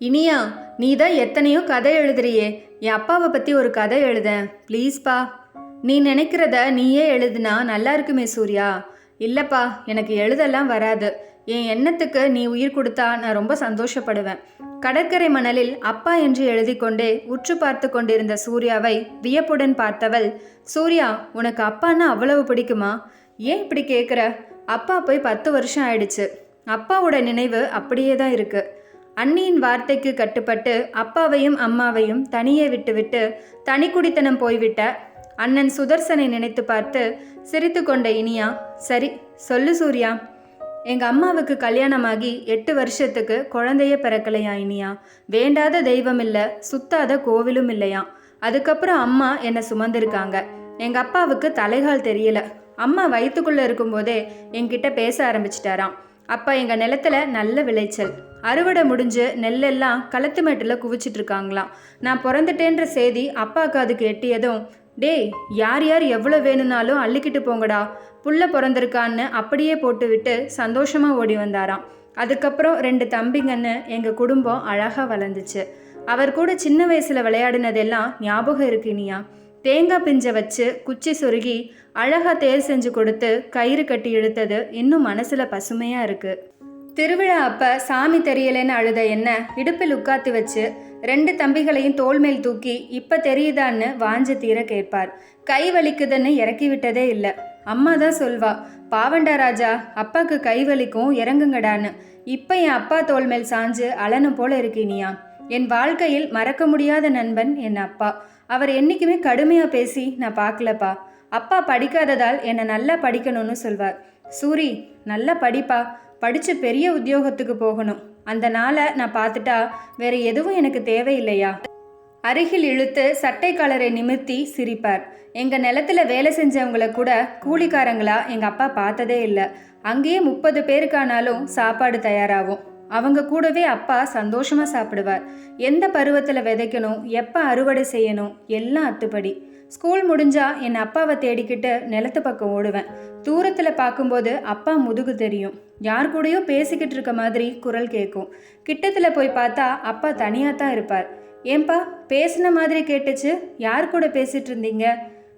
இனியா நீ தான் எத்தனையோ கதை எழுதுறியே. என் அப்பாவை பற்றி ஒரு கதை எழுதேன் ப்ளீஸ்ப்பா நீ நினைக்கிறத நீயே எழுதுனா நல்லா இருக்குமே சூர்யா. இல்லைப்பா எனக்கு எழுதலாம் வராது. என் எண்ணத்துக்கு நீ உயிர் கொடுத்தா நான் ரொம்ப சந்தோஷப்படுவேன். கடற்கரை மணலில் அப்பா என்று எழுதி கொண்டே உற்று பார்த்து கொண்டிருந்த சூர்யாவை வியப்புடன் பார்த்தவள் சூர்யா உனக்கு அப்பான்னா அவ்வளவு பிடிக்குமா? ஏன் இப்படி கேட்குற அப்பா போய் பத்து வருஷம் ஆயிடுச்சு. அப்பாவோட நினைவு அப்படியே தான் இருக்குது அண்ணியின் வார்த்தைக்கு கட்டுப்பட்டு அப்பாவையும் அம்மாவையும் தனியே விட்டுவிட்டு தனி குடித்தனம் போய்விட்ட அண்ணன் சுதர்சனை நினைத்து பார்த்து சிரித்து கொண்ட இனியா சரி சொல்லு சூர்யா. எங்க அம்மாவுக்கு கல்யாணமாகி எட்டு வருஷத்துக்கு குழந்தைய பிறக்கலையா இனியா? வேண்டாத தெய்வம் இல்லை சுத்தாத கோவிலும் இல்லையா? அதுக்கப்புறம் அம்மா என்னை சுமந்திருக்காங்க? எங்க அப்பாவுக்கு தலைகால் தெரியல. அம்மா வயிற்றுக்குள்ளே இருக்கும்போதே என்கிட்ட பேச ஆரம்பிச்சிட்டாராம். அப்போ எங்கள் நிலத்துல நல்ல விளைச்சல். அறுவடை முடிஞ்சு நெல்லெல்லாம் களத்து மேட்டில் குவிச்சிட்டு இருக்காங்களாம். நான் பிறந்துட்டேன்ற செய்தி அப்பாவுக்கு அதுக்கு எட்டியதும் டேய் யார் யார் எவ்வளோ வேணும்னாலும் அள்ளிக்கிட்டு போங்கடா. புள்ள பிறந்திருக்கான்னு அப்படியே போட்டுவிட்டு சந்தோஷமாக ஓடி வந்தாராம். அதுக்கப்புறம் ரெண்டு தம்பிங்கன்னு எங்கள் குடும்பம் அழகாக வளர்ந்துச்சு. அவர் கூட சின்ன வயசில் விளையாடினதெல்லாம் ஞாபகம் இருக்கு இனியா. தேங்காய் பிஞ்சை வச்சு குச்சி சொருகி அழகாக தேர் செஞ்சு கொடுத்து கயிறு கட்டி இழுத்தது இன்னும் மனசில் பசுமையாக இருக்குது திருவிழா அப்போ சாமி தெரியலன்னு அழுத என்ன இடுப்பில் உட்காத்தி வச்சு ரெண்டு தம்பிகளையும் தோல் மேல் தூக்கி இப்போ தெரியுதான்னு வாஞ்ச தீர கேட்பார். கை வலிக்குதுன்னு இறக்கி விட்டதே இல்லை. அம்மா தான் சொல்வா பாவண்டா ராஜா அப்பாக்கு கை வலிக்கும் இறங்குங்கடான்னு. இப்போ என் அப்பா தோல் மேல் சாஞ்சு அலனும் போல இருக்கீனியா என் வாழ்க்கையில் மறக்க முடியாத நண்பன் என் அப்பா. அவர் என்றைக்குமே கடுமையாக பேசி நான் பார்க்கலப்பா. அப்பா படிக்காததால் என்னை நல்லா படிக்கணும்னு சொல்வார். சூரி நல்லா படிப்பா. படித்து பெரிய உத்தியோகத்துக்கு போகணும். அந்த நாளை நான் பார்த்துட்டா வேற எதுவும் எனக்கு தேவையில்லையா? அருகில் இழுத்து சட்டை கலரை நிமிர்த்தி சிரிப்பார். எங்கள் நிலத்துல வேலை செஞ்சவங்கள கூட கூலிக்காரங்களா எங்கள் அப்பா பார்த்ததே இல்லை. அங்கேயே முப்பது பேருக்கானாலும் சாப்பாடு தயாராகும். அவங்க கூடவே அப்பா சந்தோஷமா சாப்பிடுவார். எந்த பருவத்துல விதைக்கணும் எப்ப அறுவடை செய்யணும் எல்லாம் அத்துப்படி. ஸ்கூல் முடிஞ்சா என் அப்பாவை தேடிக்கிட்டு நிலத்து பக்கம் ஓடுவேன். தூரத்துல பார்க்கும்போது அப்பா முதுகு தெரியும். யார் கூடயோ பேசிக்கிட்டு இருக்க மாதிரி குரல் கேட்கும். கிட்டத்துல போய் பார்த்தா அப்பா தனியா தான் இருப்பார். ஏன்பா பேசின மாதிரி கேட்டுச்சு யார் கூட பேசிட்டு இருந்தீங்க?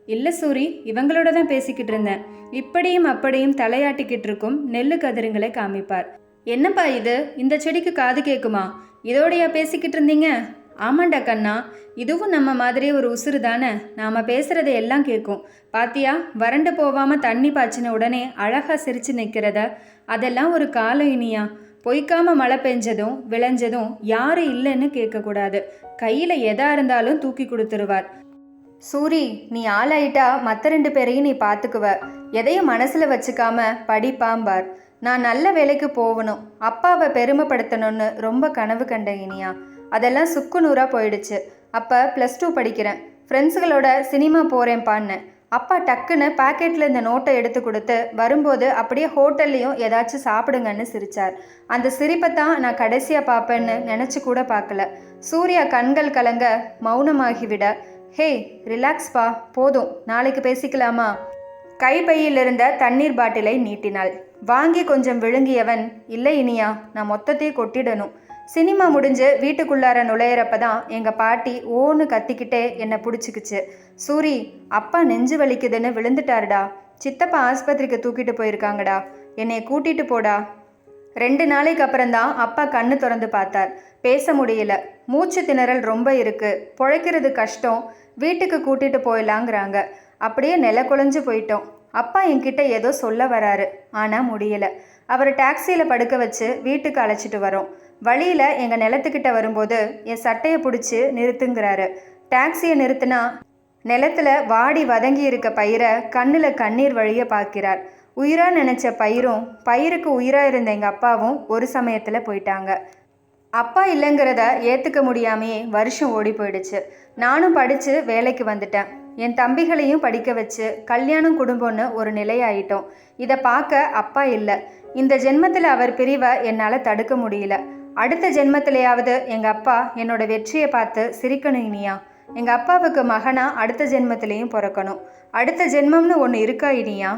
இல்லை சூரி இவங்களோட தான் பேசிக்கிட்டு இருந்தேன். இப்படியும் அப்படியும் தலையாட்டிக்கிட்டு இருக்கும் நெல்லு கதிருங்களை காமிப்பார். என்னப்பா இது? இந்த செடிக்கு காது கேட்குமா இதோடையா பேசிக்கிட்டு இருந்தீங்க? ஆமாண்டா கண்ணா. இதுவும் நம்ம மாதிரி ஒரு உசுறு தானே? நாம் பேசுகிறத எல்லாம் கேட்கும் பாத்தியா? வறண்டு போகாம தண்ணி பாய்ச்சின உடனே அழகாக சிரித்து நிற்கிறத அதெல்லாம் ஒரு காலம் இனியா. பொய்க்காம மழை பெஞ்சதும் விளைஞ்சதும் யாரும் இல்லைன்னு கேட்கக்கூடாது. கையில் எதா இருந்தாலும் தூக்கி கொடுத்துருவார். சூரி நீ ஆளாயிட்டா மற்ற ரெண்டு பேரையும் நீ பார்த்துக்குவ எதையும் மனசில் வச்சுக்காம படிப்பாம்பார். நான் நல்ல வேலைக்கு போகணும். அப்பாவை பெருமைப்படுத்தணும்னு ரொம்ப கனவு கண்ட இனியா. அதெல்லாம் சுக்கு நூறாக போயிடுச்சு. அப்போ ப்ளஸ் டூ படிக்கிறேன். ஃப்ரெண்ட்ஸுகளோட சினிமா போகிறேன்ப்பான்னு அப்பா டக்குன்னு பாக்கெட்டில் இந்த நோட்டை எடுத்து கொடுத்து வரும்போது அப்படியே ஹோட்டல்லையும் ஏதாச்சும் சாப்பிடுங்கன்னு சிரிச்சார். அந்த சிரிப்பை தான் நான் கடைசியாக பார்ப்பேன்னு நினச்சி கூட பார்க்கல. சூர்யா கண்கள் கலங்க மௌனமாகிவிட. ஹே ரிலாக்ஸ்பா போதும். நாளைக்கு பேசிக்கலாமா? கைப்பையில் இருந்த தண்ணீர் பாட்டிலை நீட்டினாள். வாங்கி கொஞ்சம் விழுங்கியவன் இல்லை இனியா நான் மொத்தத்தையே கொட்டிடணும். சினிமா முடிஞ்சு வீட்டுக்குள்ளார நுழையிறப்ப தான் எங்கள் பாட்டி ஓன்னு கத்திக்கிட்டே என்னை பிடிச்சிக்கிச்சு. சூரி அப்பா நெஞ்சு வலிக்குதுன்னு விழுந்துட்டாருடா. சித்தப்பா ஆஸ்பத்திரிக்கு தூக்கிட்டு போயிருக்காங்கடா. என்னை கூட்டிட்டு போடா. ரெண்டு நாளைக்கு அப்புறம்தான் அப்பா கண்ணு திறந்து பார்த்தார். பேச முடியல. மூச்சு திணறல் ரொம்ப இருக்கு. பொழைக்கிறது கஷ்டம். வீட்டுக்கு கூட்டிட்டு போயிடலாங்கிறாங்க அப்படியே நில குலைஞ்சு போயிட்டோம். அப்பா என்கிட்ட ஏதோ சொல்ல வராரு. ஆனால் முடியலை. அவர் டாக்ஸியில் படுக்க வச்சு வீட்டுக்கு அழைச்சிட்டு வரோம். வழியில் எங்கள் நிலத்துக்கிட்ட வரும்போது என் சட்டையை பிடிச்சி நிறுத்துங்கிறாரு. டாக்ஸியை நிறுத்தினா நிலத்துல வாடி வதங்கி இருக்க பயிரை கண்ணில் கண்ணீர் வழிய பார்க்கிறார் உயிராக நினச்ச பயிரும் பயிருக்கு உயிராக இருந்த எங்கள் அப்பாவும் ஒரு சமயத்தில் போயிட்டாங்க. அப்பா இல்லைங்கிறத ஏற்றுக்க முடியாமையே வருஷம் ஓடி போயிடுச்சு. நானும் படித்து வேலைக்கு வந்துட்டேன். என் தம்பிகளையும் படிக்க வச்சு கல்யாணம் குடும்பம்னு ஒரு நிலையாயிட்டோம். இதை பார்க்க அப்பா இல்லை. இந்த ஜென்மத்தில் அவர் பிரிவை என்னால் தடுக்க முடியல. அடுத்த ஜென்மத்திலேயாவது எங்கள் அப்பா என்னோட வெற்றியை பார்த்து சிரிக்கணும் இனியா. எங்கள் அப்பாவுக்கு மகனாக அடுத்த ஜென்மத்திலையும் பிறக்கணும். அடுத்த ஜென்மம்னு ஒன்று இருக்கா இனியா?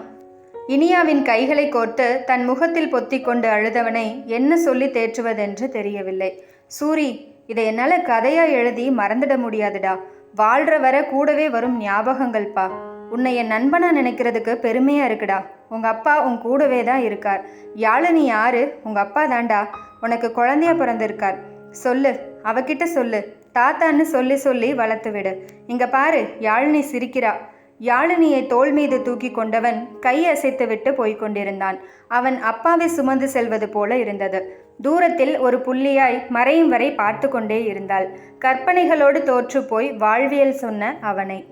இனியாவின் கைகளை கோர்த்து தன் முகத்தில் பொத்தி கொண்டு அழுதவனை என்ன சொல்லி தேற்றுவதென்று தெரியவில்லை. சூரி இதை என்னால் கதையாக எழுதி மறந்துட முடியாதுடா. வாழ்கிற வர கூடவே வரும் ஞாபகங்கள்ப்பா உன்னை என் நண்பனாக நினைக்கிறதுக்கு பெருமையாக இருக்குடா. உங்கள் அப்பா உன் கூடவே தான் இருக்கார். யாழினி யாரு? உங்கள் அப்பா தான்டா. உனக்கு குழந்தையா பிறந்திருக்கார். சொல்லு. அவகிட்ட சொல்லு. தாத்தான்னு சொல்லி சொல்லி வளர்த்து விடு. இங்கே பாரு யாழினி சிரிக்கிறா. யாழினியை தோள் மீது தூக்கி கொண்டவன் கை அசைத்து விட்டு போய்க் கொண்டிருந்தான். அவன் அப்பாவை சுமந்து செல்வது போல இருந்தது. தூரத்தில் ஒரு புள்ளியாய் மறையும் வரை பார்த்து கொண்டே இருந்தாள். கற்பனைகளோடு தோற்றுப்போய் வாழ்வியல் சொன்ன அவனை.